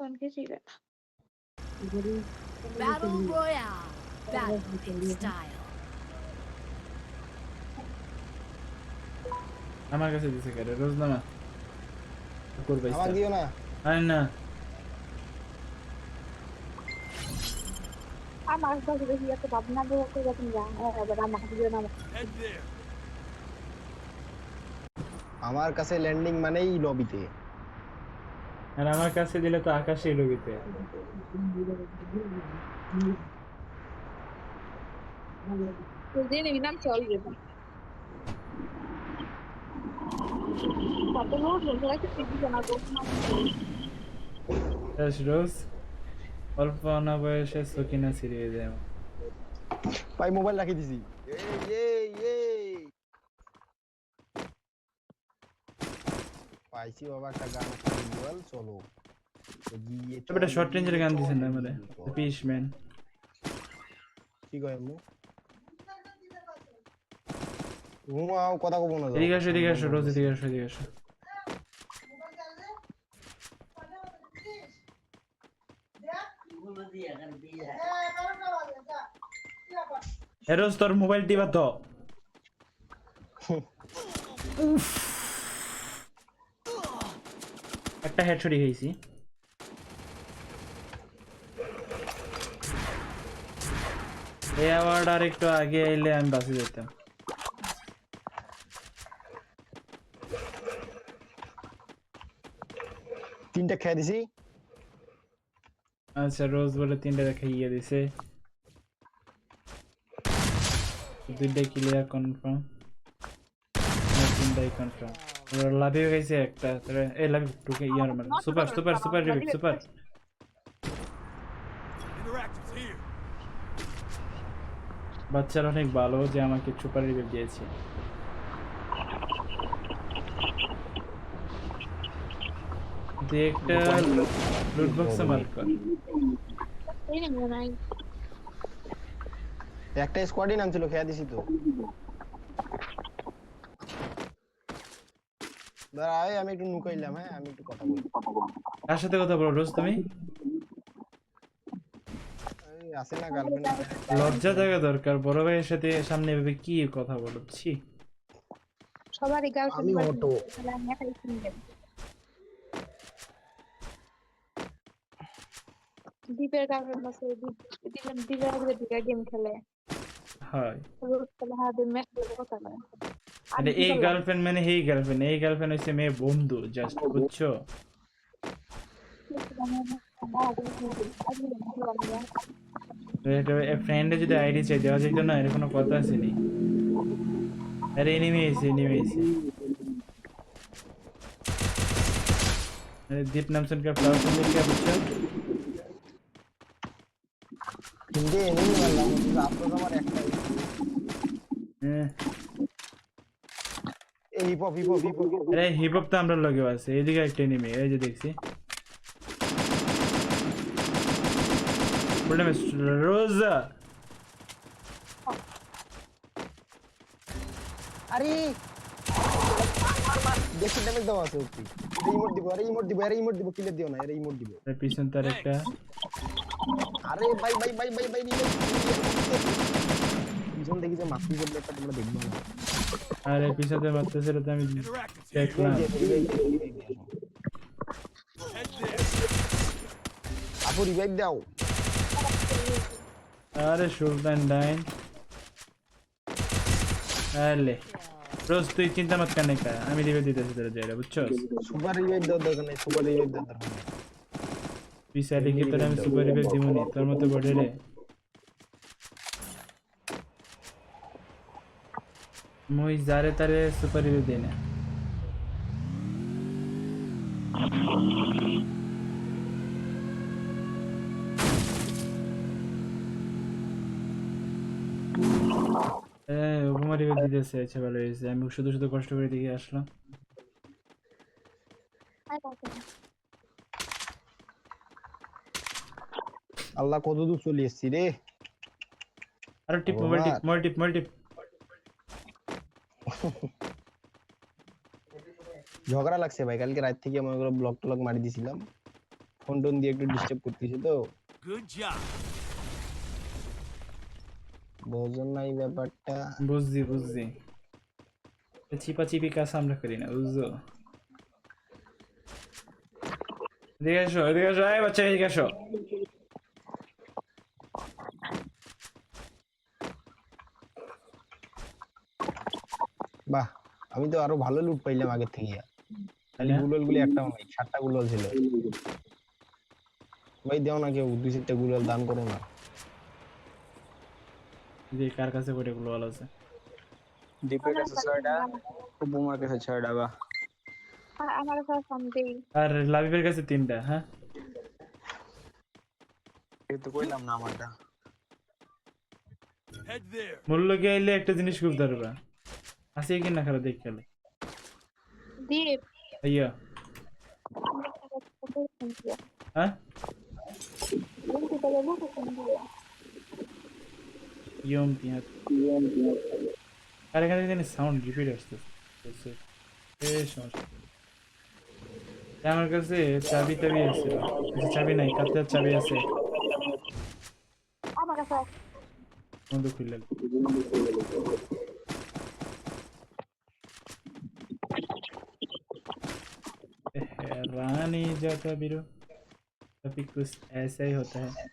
তখন কিছুই দেয় না। Battle Royale. Battle in style. আমার কাছে দিছে কেটে রোজ নামা। করবে আমার দিও না। আরে না। আমার কাছে বেশি এত ভাবনা দেওয়া করে তুমি যা এবার আমার কাছে ল্যান্ডিং মানেই লবিতে আর আমার কাছে দিলে তো আকাশে লবিতে তো দিয়ে নিবি নাম চল যাবে কত লোক বলে আছে টিভি জানা তো তাস রোজ অল্প অনা বয়সে সকিনা সিরিয়ে যায় ভাই মোবাইল রাখি দিছি। এই, এই, এই। পাইছি বাবা একটা গান বল চলো। এগিয়ে তবে এটা শর্ট রেঞ্জের গান দিছেন না আমাদের পিস ম্যান কি কয় আম্মু? ঘুমাও কথা কব না। এদিকে আসো এদিকে আসো রোজ আসো এদিকে আসো। এ রোজ তোর মোবাইল দিবা তো। উফ। একটা হেডশটই খাইছি এই অ্যাওয়ার্ড আর একটু আগে এলে আমি বাসে যেতাম। তিনটা খেয়ে দিছি। আচ্ছা রোজ বলে তিনটা খাইয়ে দিছে। দুইটাই ক্লিয়ার কনফার্ম তিনটাই কনফার্ম লাভিও গেছে একটা এই লাভি টুকে ইয়ার মানে সুপার সুপার সুপার রিভিক সুপার. বাচ্চারা অনেক ভালো যে আমাকে সুপার রিভিক দিয়েছে দিয়ে একটা লুট বক্সে মার্ক কর একটা স্কোয়াডই নাম ছিল খেয়ে দিছি তো দাঁড়া আমি একটু নুকাইলাম হ্যাঁ? আমি একটু কথা বলি। কার সাথে কথা বলো রোজ তুমি? এই আছে না গার্লফ্রেন্ড লজ্জা থাকা দরকার বড় ভাইয়ের সাথে সামনে এভাবে কি কথা বলছি সবারই গার্লফ্রেন্ড আমি অটো। দীপের গার্লফ্রেন্ড আছে দীপ- দীপের দীপের গেম খেলে। হয়। রোজ খেলে হ্যাঁ দিন ম্যাচ খেলে কথা বলে। মানে এই গার্লফ্রেন্ড মানে এই গার্লফ্রেন্ড এই গার্লফ্রেন্ড হচ্ছে মেয়ে বন্ধু জাস্ট বুঝছ? ফ্রেন্ডে যদি আইডি চাই দেওয়া যেত না? এর কোনো কথা আছে নি আরে এনিমি এসে এনিমি এসে আরে দীপ নামসন কা ফ্লাওয়ার সুন্দর কে বুঝছ? কিন্তু এনিমি মারলাম কিন্তু আপনার আমার একটাই হ্যাঁ। এই hip hop hip hop hip hop আরে হিপ হপ তো আমরা লগে আছে এইদিকে একটা এনিমি এই যে দেখছি প্রবলেম রোজা আরে বেশি ড্যামেজ দেওয়া আছে ওকে এই ইমোট দিব আরে ইমোট দিব আরে ইমোট দিব কিলে দিও না আরে ইমোট দিব তার পিছন তার একটা আরে ভাই ভাই ভাই ভাই ভাই রিলোড পিছন দেখি যে একটা তোমরা দেখবে না। আরে পিছনে মারতেছিল তো আমি দেখলাম। আপু রিভাইভ দাও। আরে সুলতান ডাইন। আলে রোজ তুই চিন্তা মত কানে কা আমি দিবে দিতেছি তোর জায়গা বুঝছ? সুপার রিভাইভ দাও দরকার নেই সুপার রিভাইভ দাও দরকার তোর আমি সুপার রিভেল দিবনি তোর মতো বডি রে। মুই যারে তারে সুপার রিভেল দেই না? উপমা রিভেল দিতেছে আচ্ছা ভালো হয়েছে। আমি শুধু শুধু কষ্ট করে দিকে আসলাম। আল্লাহ কত দূর চলে এসেছি রে? আরও টিপ মোবাইল টিপ মোবাইল টিপ মোবাইল টিপ। ঝগড়া লাগছে ভাই কালকে রাত থেকে মনে করো ব্লক টলক মারি দিছিলাম। ফোন টোন দিয়ে একটু ডিস্টার্ব করতেছে তো। Job. বোঝেন নাই ব্যাপারটা। বুঝছি বুঝছি। চিপা চিপি কাজ আমরা করি না বুঝছ? এদিকে এসো এদিকে এসো এই বাচ্চা এদিকে এসো বাহ আমি তো আরও ভালো লুট পাইলাম আগের থেকে। খালি হ্যাঁ? গুগল গুলি একটাও নাই সাতটা গুগল ছিল। ভাই দেও না কেউ দুই চারটা গুলল দান করো না। যে কার কাছে করে গুলো ভালো আছে? দীপের কাছে ছয়টা বুমার কাছে ছয়টা বা আ- আমার কাছে সন্দেহ আর লাবিবের কাছে তিনটা হ্যাঁ? এই তো কইলাম না আমারটা. মূল্য গিয়ে আইলে একটা জিনিস খুব ধরবা আছে কি না খারাপ দেখ খেলে দীপ আইয়া আমার কাছে হ্যাঁ? বন্ধু তাহলে লোক সন্দেহ ইয়ম পিহাত আর এখানে জানি সাউন্ড রিপিট আসতেছে। এই সমস্যা। আমার কাছে চাবি টাবি আছে। চাবি নাই কাতের চাবি আছে? আমার কাছে বন্ধু খুললে जाता है अभी कुछ ऐसा ही होता है।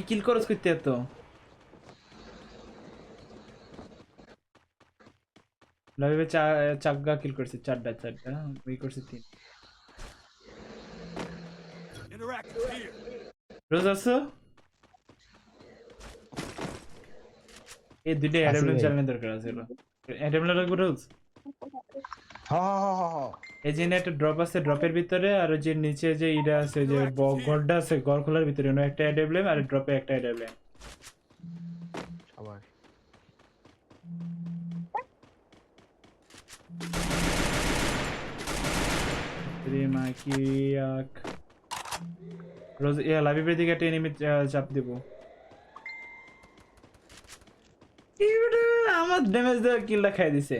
किल करो उसको तो। लबीबे चा चग्गा से चड्डा चड्डा वही कर से तीन আসো এই দুইটা অ্যাডাবলেন ভাই। চালানোর দরকার ছিল অ্যাডাবলেন লাগবে রোজ এই যে একটা ড্রপ আছে ড্রপের ভিতরে আর যে নিচে যে ইটা আছে যে ঘরটা আছে ঘর খোলার ভিতরে একটা অ্যাডাবলেন আর ড্রপে একটা সবাই রিমা কি আক রোজ লাবিবের দিকে একটা এনিমি চাপ দিব। আমার ড্যামেজ দেওয়া কিলটা খাই দিছে।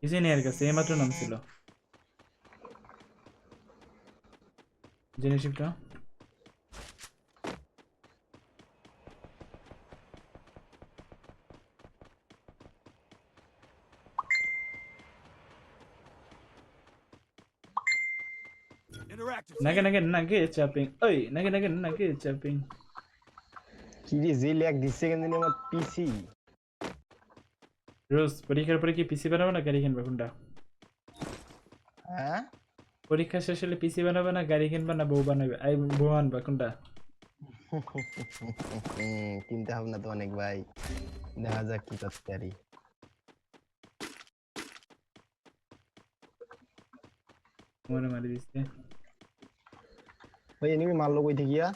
কিছুই নেই এর কাছে এইমাত্র নাম ছিল জেনেশিপটা নাগে. নাগে নাগে চাপিং ওই নাগে নাগে নাগে চাপিং কি রে যে ল্যাগ দিচ্ছে কেন আমার পিসি রোজ পরীক্ষার পরে কি পিসি বানাবো না গাড়ি কিনবে কোনটা হ্যাঁ? পরীক্ষা শেষ হলে পিসি বানাবে না গাড়ি কিনবে না বউ বানাবে? আই বউ আনবা কোনটা? চিন্তা ভাবনা তো অনেক ভাই। দেখা যাক কি করতে পারি। মনে মারি দিচ্ছে। ভাই এনিমি মারলো কই থেকিয়া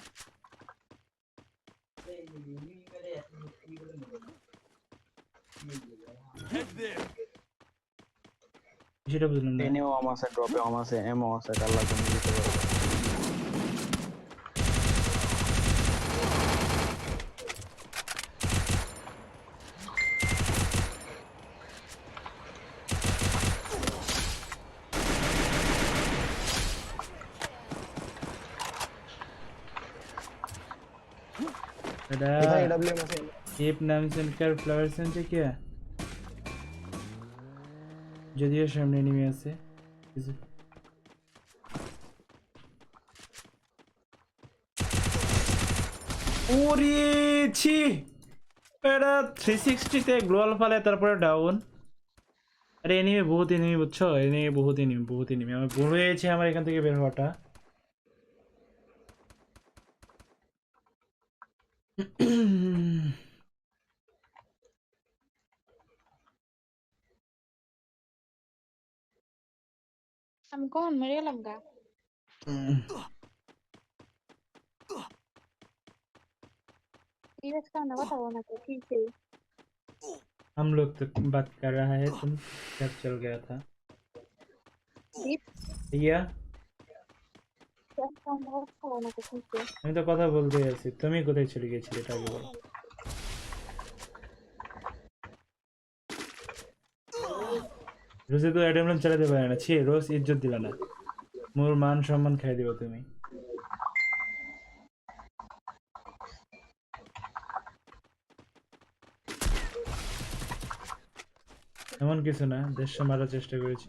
Head there. সেটা বুঝলাম না এনেও আম আছে ড্রপে আম আছে এমও আছে আল্লাহ তুমি দিতে পারো। কি? যদিও সামনে আছে। এটা তারপরে ডাউন আরে এনিমি বহুত এনিমি বুঝছ? এনিমি বহুত এনিমি বহুত এনিমি আমি ভুল হয়েছে আমার এখান থেকে বের হওয়াটা। हम लोग तो बात कर रहा है तुम कब चल गया था। या আমি তো কথা বলতে আছি তুমি কোথায় চলে গেছিলে এটা বলো। রোজে তো অ্যাডামলাম চালাতে পারে না। ছি, রোজ ইজ্জত দিলা না। মোর মান সম্মান খাই দিবা তুমি। এমন কিছু না, দেড়শো মারার চেষ্টা করেছি।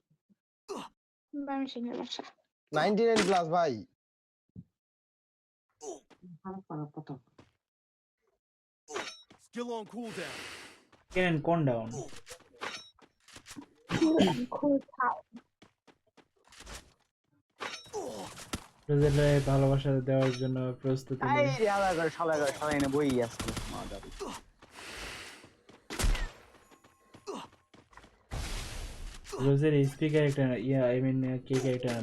সিংহের বাসা 99 প্লাস ভাই Skill on cooldown. কেন কোন ডাউন খুব ভালোবাসা দেওয়ার জন্য প্রস্তুতি এই রে আলা করে শালা করে শালা এনে বই আসছে মাদার রোজের HP character yeah I mean K character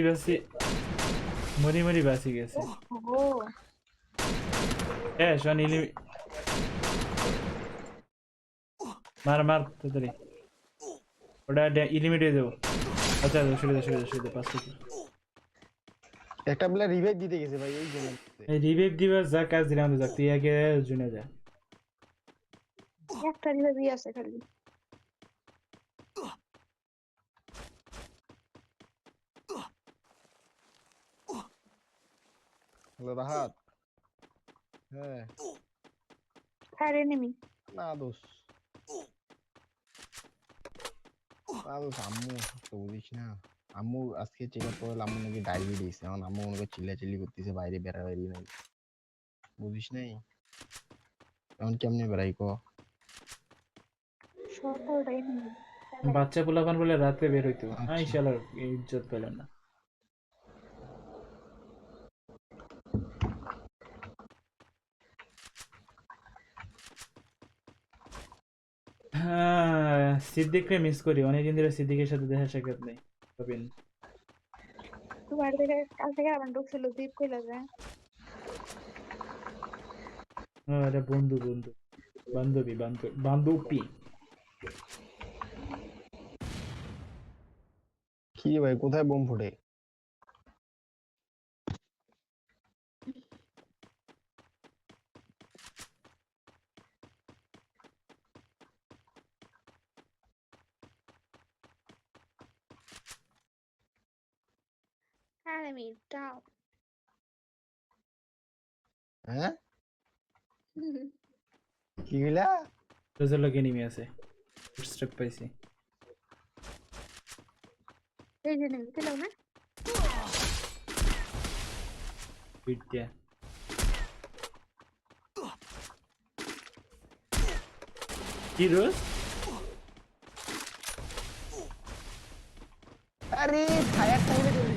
বাসি মরি মরি বাসি গেছে হ্যাঁ শোন ইলি মার মার তাড়াতাড়ি। ওটা ইলিমিট হয়ে দেবো আচ্ছা সরে দে সরে দে সরে দে পাঁচ মিনিট একটা প্লেয়ার রিভাইভ দিতে গেছে ভাই এই জন্য। এই রিভাইভ দিবার যা কাজ দিলাম তো তুই আগে জুনে যা। একটা রিভাইভই আছে খালি। হ্যালো রাহাত। আর এনিমি না দোষ না দোষ আম্মু অসুস্থ বুঝিস না আম্মু আজকে চেক আপ করলে আম্মু নাকি ডায়াবেটিস এখন আম্মু মনে করে চিল্লা চিল্লি করতেছে বাইরে বেড়াবেড়ি নাই বুঝিস নাই এখন কেমনে বেড়াই ক বাচ্চা পোলাপান বলে রাতে বের হইতো আই শালার ইজ্জত পেল না সিদ্দিককে মিস করি। অনেকদিন ধরে সিদ্দিকের সাথে দেখা সাক্ষাৎ নেই রবিন। তোমার থেকে কাল থেকে আমার ঢুকছিল দীপ কইলা যায় এটা বন্ধু বন্ধু। বান্ধবী বান্ধব বান্ধবী। কি ভাই কোথায় বোম ফুটে enemy down হ্যাঁ কি হইলা রোজের লোক এনিমি আছে স্টেপ পাইছি এই যে নেমে দিলাম না পিট দিয়া কি রোজ আরে ফায়ার টাইমে